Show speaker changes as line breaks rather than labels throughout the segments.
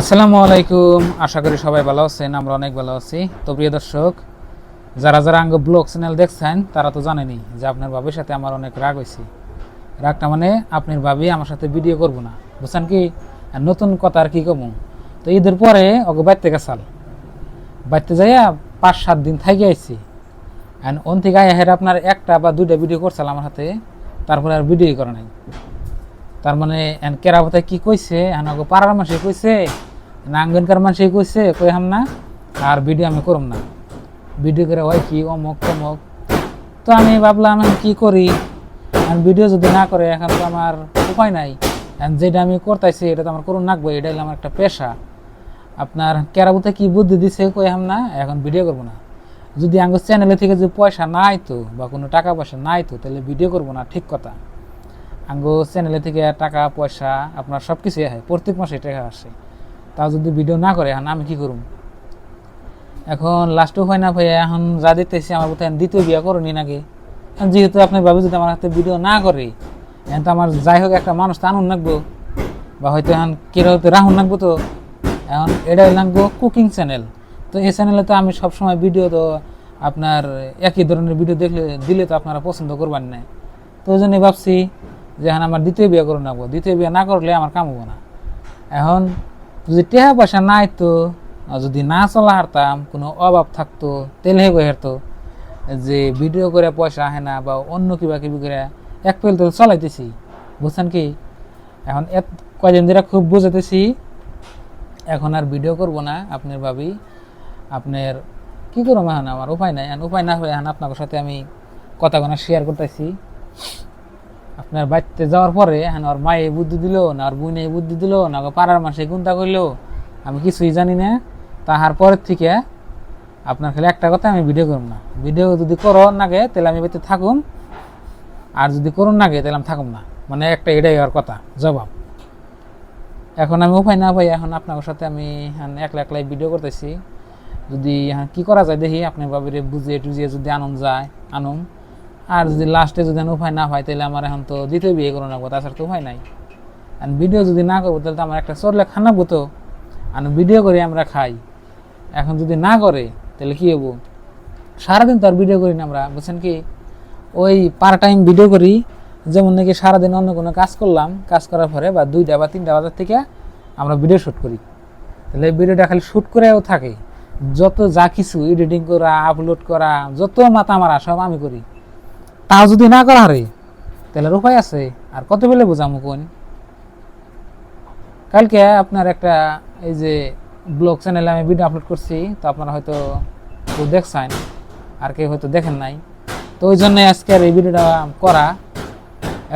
আসসালামু আলাইকুম। আশা করি সবাই ভালো আছেন, আমরা অনেক ভালো আছি। তো প্রিয় দর্শক, যারা যারা আঙ্গ ব্লগ চ্যানেল দেখছেন, তারা তো জানেনি যে আপনার বাবির সাথে আমার অনেক রাগ হয়েছে। রাগটা মানে আপনার বাবি আমার সাথে ভিডিও করব না, বুঝছেন কি? নতুন কথা আর কি কমু? তো ঈদের পরে ওকে বাইতে গেছাল বাইতে যাইয়া পাঁচ সাত দিন থাকি আইছি। অ্যান্ড ওন থেকে আয়া হের আপনার একটা বা দুইটা ভিডিও করছিল আমার হাতে তারপরে আর ভিডিও করে নাই। তার মানে কেরাবতায় কি কইছে ওকে পাড়ার মানুষে কইছে না আঙ্গনকার মানুষে কইছে, কই হাম না, আর ভিডিও আমি করম না। ভিডিও করে হয় কি, অমুক, তমুক। তো আমি ভাবলাম, এখন কি করি? ভিডিও যদি না করে, এখন তো আমার উপায় নাই। যেটা আমি করতেছি, এটা তো আমার করুন নাকবো এটা হলো আমার একটা পেশা। আপনার কেরাবতে কি বুদ্ধি দিছে, কই হাম না, এখন ভিডিও করব না। যদি আঙ্গ চ্যানেলে থেকে যদি পয়সা নাই তো, বা কোনো টাকা পয়সা নাই তো, তাহলে ভিডিও করব না, ঠিক কথা। আঙ্গো চ্যানেলে থেকে টাকা, পয়সা, আপনার সব কিছুই হয়, প্রত্যেক মাসে টাকা আসে। তাও যদি ভিডিও না করে, এখন আমি কি করুম? এখন লাস্টও হয় না ভাইয়া এখন যা দিতেছি আমার বোধহয় দ্বিতীয় বিয়া করুনি নাকি? যেহেতু আপনি ভাবে যদি আমার হাতে ভিডিও না করে, এখন তো আমার যাই হোক একটা মানুষ তো আনুন লাগবো। বা হয়তো এখন কেরা হয়তো রাহুন লাগবো তো। এখন এটাই লাগবো কুকিং চ্যানেল তো এই চ্যানেলে তো আমি সবসময় ভিডিও তো আপনার একই ধরনের ভিডিও দেখলে, দিলে তো আপনারা পছন্দ করবেন না। তো ওই জন্যই ভাবছি যে এখন আমার দ্বিতীয় বিয়ে করে নেব দ্বিতীয় বিয়ে না করলে আমার কাম হব না। এখন যদি টেহা পয়সা নাই তো যদি না চলা হারতাম, কোনো অভাব থাকতো, তেলে হয়ে হারতো, যে ভিডিও করে পয়সা আহে না বা অন্য কিবা কিবি করে এক পেল তো চলাইতেছি। বুঝছেন কি? এখন এত কয়দিন ধরে খুব বুঝাতেছি এখন আর ভিডিও করব না, আপনার ভাবি, আপনার কী করব এখন? আমার উপায় নাই। এখন উপায় না হয়ে এখন আপনার সাথে আমি কথা গোনা শেয়ার করতেছি। আপনার বাড়িতে যাওয়ার পরে এখন ওর মায়ে বুদ্ধি দিল, না ওর বোনে বুদ্ধি দিল, না ওর পাড়ার মানুষে গুন্তা করল, আমি কিছুই জানি না। তাহার পরের থেকে আপনার খালি একটা কথা আমি ভিডিও করব না। ভিডিও যদি করো নাগে তাহলে আমি বাড়িতে থাকুম। আর যদি করুন নাগে তাহলে আমি থাকুম না। মানে একটা এটাই আর কথা, জবাব। এখন আমি উপায় না পাই, এখন আপনার সাথে আমি এখন একলা একলাই ভিডিও করতেছি। যদি এখন কি করা যায় দেখি, আপনি বাবিরে বুঝিয়ে টুজিয়ে যদি আনন্দ যায়, আনুম। আর যদি লাস্টে যদি উপায় না হয়, তাহলে আমার এখন তো দ্বিতীয় বিয়ে করে নেব তাছাড়া তো উপায় নাই। আর ভিডিও যদি না করব, তাহলে তো আমার একটা চরলে খানাবো তো। আর ভিডিও করে, আমরা খাই। এখন যদি না করে, তাহলে কী হব? সারাদিন তো আর ভিডিও করি না আমরা, বুঝছেন কি? ওই পার টাইম ভিডিও করি, যেমন নাকি সারাদিন অন্য কোনো কাজ করলাম, কাজ করার পরে বা দুইটা বা তিনটা বাজার থেকে আমরা ভিডিও শ্যুট করি। তাহলে ভিডিওটা খালি শ্যুট করেও থাকে। যত যা কিছু এডিটিং করা আপলোড করা, যত মাথা মারা সব আমি করি। তাও যদি না করা হারে তাহলে উপায় আছে। আর কত বেলে বোঝামো কোন? কালকে আপনার একটা এই যে ব্লগ চ্যানেলে আমি ভিডিও আপলোড করছি, তো আপনারা হয়তো কেউ দেখছেন, আর কেউ হয়তো দেখেন নাই। তো ওই জন্যই আজকে আর এই ভিডিওটা করা।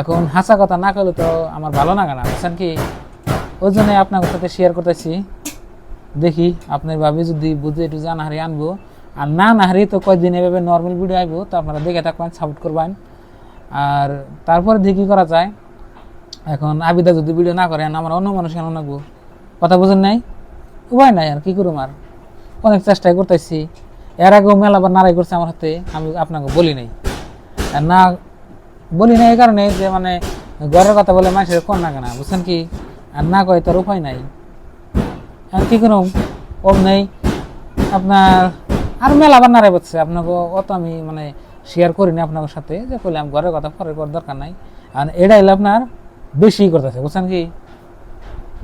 এখন হাসা কথা না করলে তো আমার ভালো না, বুঝছেন কি? ওই জন্যই আপনার সাথে শেয়ার করতেছি। দেখি আপনার ভাবি যদি বুঝে একটু জানা হারি আনব। আর না না হারি তো কয়েকদিন এভাবে নর্মাল ভিডিও আইবো, তো আপনারা দেখে থাকবেন সাপোর্ট করবেন। আর তারপরে দেখি করা যায়। এখন আবিদা যদি ভিডিও না করেন, আমার অন্য মানুষ কেন নাকবো কথা বোঝেন নাই? উপায় নাই আর, কী করুম আর? অনেক চেষ্টাই করতেছি। এর আগেও মেলাবার নারাই করছে আমার হাতে, আমি আপনাকে বলি নাই। আর না বলি নাই এই কারণে যে মানে ঘরের কথা বলে মানুষের কোন না কেনা, বুঝছেন কি? আর না কয় তার উপায় নাই। আর কী করুম? ওম নেই। আপনার আর মেলা আবার নারাই বলছে আপনাকে অত আমি মানে শেয়ার করিনি আপনার সাথে, যে করলাম ঘরের কথা পরের করার দরকার নাই। আর এটা হলো আপনার বেশি করতেছে, বুঝছেন কি?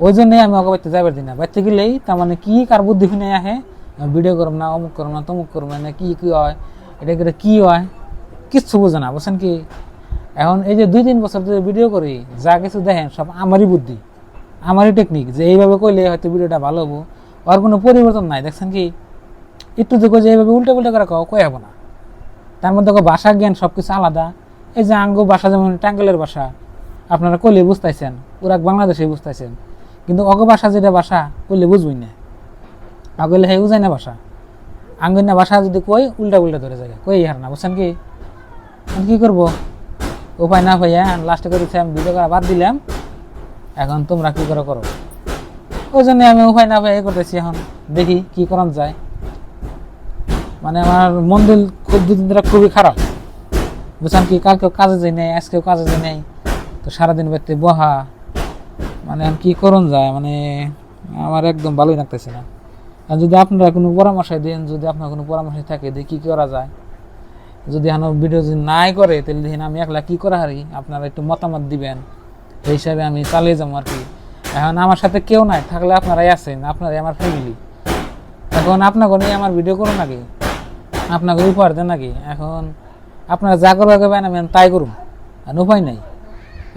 ওই জন্যই আমি ওকে বাড়িতে যাবার দিই না। বাড়িতে গেলেই তার মানে কি কার বুদ্ধি শুনে আহে? ভিডিও করব না, অমুক করব না, তমুক করব না কি কি হয়? এটা করে কি হয়? কিচ্ছু বোঝে না, বুঝছেন কি? এখন এই যে দুই তিন বছর ধরে ভিডিও করি, যা কিছু দেখেন, সব আমারই বুদ্ধি। আমারই টেকনিক যে এইভাবে করলে হয়তো ভিডিওটা ভালো হব। আর কোনো পরিবর্তন নাই, দেখছেন কি? একটু দেখো যে এইভাবে উল্টে পুল্টে করে কও কয়ে হব না। তার মধ্যে ভাষা জ্ঞান সব কিছু আলাদা। এই যে আঙ্গ ভাষা যেমন টাঙ্গেলের ভাষা, আপনারা কইলে বুঝতেছেন ওরা বাংলাদেশে বুঝতেছেন কিন্তু অগ ভাষা যেটা ভাষা, কইলে বুঝবই না। আগলে হে বুঝাই না ভাষা। আঙ্গিনা ভাষা যদি কই, উল্টা উল্টা ধরে যায়। কই হার না বুঝছেন কি? এখন কি করব? উপায় না ভাইয়া লাস্টে করে আমি ভিডিও করা বাদ দিলাম। এখন তোমরা কী করে, করো। ওই জন্য আমি উপায় না ভাই করতেছি এখন। দেখি কী করান যায়। মানে আমার মন্দির খুব দুদিন ধরে খুবই খারাপ। বুঝছেন কি? কালকেও কাজে যাই নাই, আজকেও কাজে যাই নাই। তো সারাদিন বাড়িতে বহা মানে এখন কি করুন যায় মানে আমার একদম ভালোই লাগতেছে না। আর যদি আপনারা কোনো পরামর্শ দেন, যদি আপনার কোনো পরামর্শ থাকে যে কী করা যায়, যদি এখন ভিডিও যদি নাই করে, তাহলে দেখেন আমি একলা কী করা হারি? আপনারা একটু মতামত দিবেন। সেই হিসাবে আমি চালিয়ে যাব আর কি। এখন আমার সাথে কেউ নাই, থাকলে আপনারাই আছেন, আপনারাই আমার ফ্যামিলি এখন আপনাকে নিয়ে আমার ভিডিও করুন নাকি আপনাকে উপহার দেন নাকি? এখন আপনারা যা করবে করবেন আমি তাই করুন আর উপায় নাই।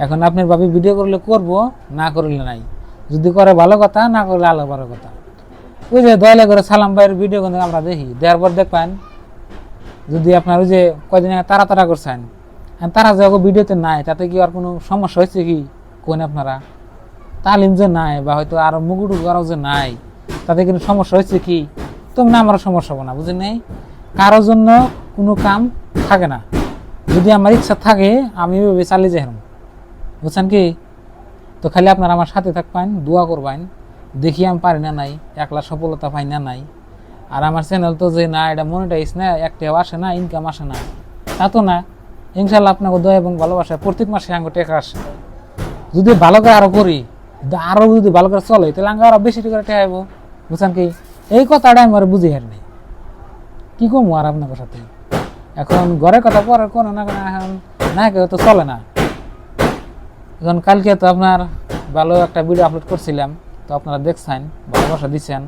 এখন আপনার ভাবি ভিডিও করলে করব, না করলে নাই। যদি করে ভালো কথা, না করলে আলো ভালো কথা। ওই যে দয়ালে করে সালাম ভাইয়ের ভিডিও কিন্তু আমরা দেখি। দেওয়ার পর দেখবেন, যদি আপনার ওই যে কয়দিন তারা তারা করছেন তারা যে ভিডিওতে নাই, তাতে কি আর কোনো সমস্যা হয়েছে কি? কোন আপনারা? তালিম যে নাই, বা হয়তো আরও মুগুটু আরও যে নাই, তাতে কিন্তু সমস্যা হয়েছে কি? তো না আমারও সমস্যা হবে না বুঝলেন নাই? কারোর জন্য কোনো কাম থাকে না। যদি আমার ইচ্ছা থাকে, আমি ওইভাবে চালিয়ে যাই বুঝছেন কি? তো খালি আপনারা আমার সাথে থাকবেন, দোয়া করবেন, দেখি আমি পারি না নাই, একলা সফলতা পাই না নাই। আর আমার চ্যানেল তো যে না, এটা মনিটাইজ না, একটাও আসে না ইনকাম আসে না। তা তো না। ইনশাল্লাহ আপনাকে দয়া এবং ভালোবাসা প্রত্যেক মাসে আঙ্গ টেকা আসে। যদি ভালো করে আরও করি, যদি আরও যদি ভালো করে চলে, তাহলে আঙ্গ আরও বেশি করে টেকা আইব। বুঝছেন কি? এই কথাটা আমি আর বুঝি হার নেই। কি কমু আর আপনার সাথে? এখন ঘরের কথা পরে কোনো না কোনো এখন না কেউ তো চলে না। এখন কালকে তো আপনার ভালো একটা ভিডিও আপলোড করছিলাম, তো আপনারা দেখছেন, ভালোবাসা দিচ্ছেন,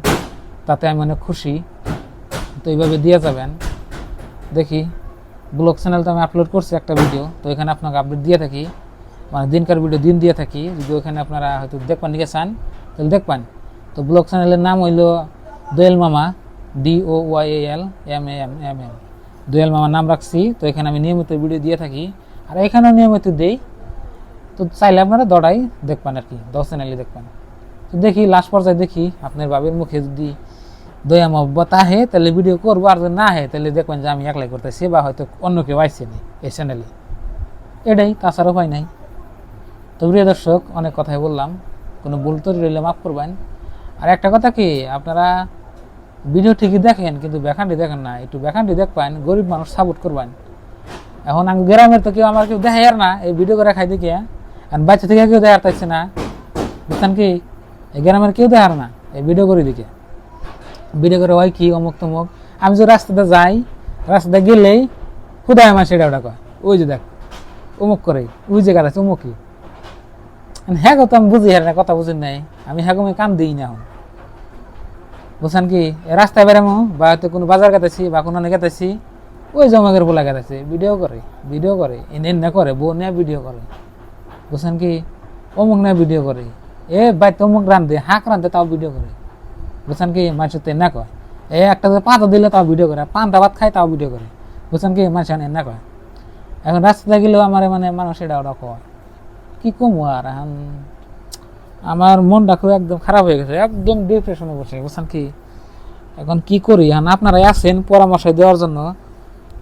তাতে আমি অনেক খুশি। তো এইভাবে দিয়ে যাবেন। দেখি ব্লগ চ্যানেল তো আমি আপলোড করছি একটা ভিডিও তো এখানে আপনাকে আপডেট দিয়ে থাকি। মানে দিনকার ভিডিও দিন দিয়ে থাকি, যদি ওখানে আপনারা হয়তো দেখবেন নিকে চান, তাহলে দেখবেন। তো ব্লগ চ্যানেলের নাম হইল দোয়েল মামা। D O Y L M A M M M Doyel মামার নাম রাখছি, তো এখানে আমি নিয়মিত ভিডিও দিয়ে থাকি। আর এখানেও নিয়মিত দেই। তো চাইলে আপনারা দড়াই দেখবেন আর কি, দশ চ্যানেলে দেখবেন। তো দেখি লাস্ট পর্যায়ে দেখি, আপনার বাবের মুখে যদি দয়া মহব্বত আহে, তাহলে ভিডিও করব, আর যদি না আহে, তাহলে দেখবেন যে আমি একলাই করতেছি, বা হয়তো অন্য কেউ আইসে নি এই চ্যানেলে এটাই তাছাড়া উপায় নাই। তো প্রিয় দর্শক, অনেক কথাই বললাম, কোনো ভুল তৈরি রইলে মাফ করবেন। আর একটা কথা কি, আপনারা ভিডিও ঠিকই দেখেন, কিন্তু ব্যাখানটি দেখেন না। একটু ব্যাখানটি দেখবেন, গরিব মানুষ সাপোর্ট করবেন। এখন আমি গ্রামের তো কেউ আমার কেউ দেখাই আর না, এই ভিডিও করে খাই দেখি আর বাচ্চা থেকে কেউ দেখার চাইছে না। বুঝছেন কি? এই গ্রামের কেউ দেখার না, এই ভিডিও করে দিকে ভিডিও করে হয় কি, অমুক তমুক। আমি যে রাস্তাতে যাই, রাস্তাতে গেলেই খুদায় আমার সেটা ওটা কয়, ওই যে দেখ, অমুক করে, ওই যে গাছ অমুকই। হ্যাঁ তো আমি বুঝি হ্যাঁ কথা বুঝি নাই। আমি হ্যাঁ কাম দিই না এখন। বুঝছেন কি? রাস্তায় বেরামো বা হয়তো কোনো বাজার কাটাইছি, বা কোনো গেতাইছি ওই জমাগের বলা গেতাইছে ভিডিও করে ভিডিও করে, এনে না করে, বউ নিয়ে ভিডিও করে। বুঝছেন কি? অমুক না ভিডিও করে। এ বাই তমুক রান্ধে, হাঁক রান্ধে, তাও ভিডিও করে। বুঝছেন কি? মানুষের তো না কয়। এ একটা পাতা দিলে তাও ভিডিও করে, পান্তা ভাত খায় তাও ভিডিও করে। বুঝছেন কি? মানুষ না কয়। এখন রাস্তায় গেলেও আমার মানে মানুষ এটা ওটা কয়। কি কমু আর এখন? আমার মনটা খুব একদম খারাপ হয়ে গেছে, একদম ডিপ্রেশনে বসে বুঝছেন কি, এখন কি করি? এখন আপনারাই আছেন পরামর্শ দেওয়ার জন্য।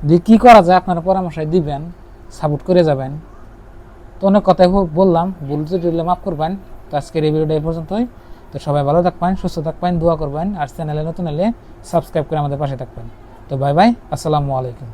যে কী করা যায়, আপনারা পরামর্শ দিবেন সাপোর্ট করে যাবেন। তো অনেক কথাই বললাম, ভুল যদি মাফ করবেন। তো আজকের এই ভিডিওটা এই পর্যন্তই। তো সবাই ভালো থাকবেন, সুস্থ থাকবেন, দোয়া করবেন। আর চ্যানেলে নতুন এলে সাবস্ক্রাইব করে আমাদের পাশে থাকবেন। তো বাই বাই আসসালামু আলাইকুম।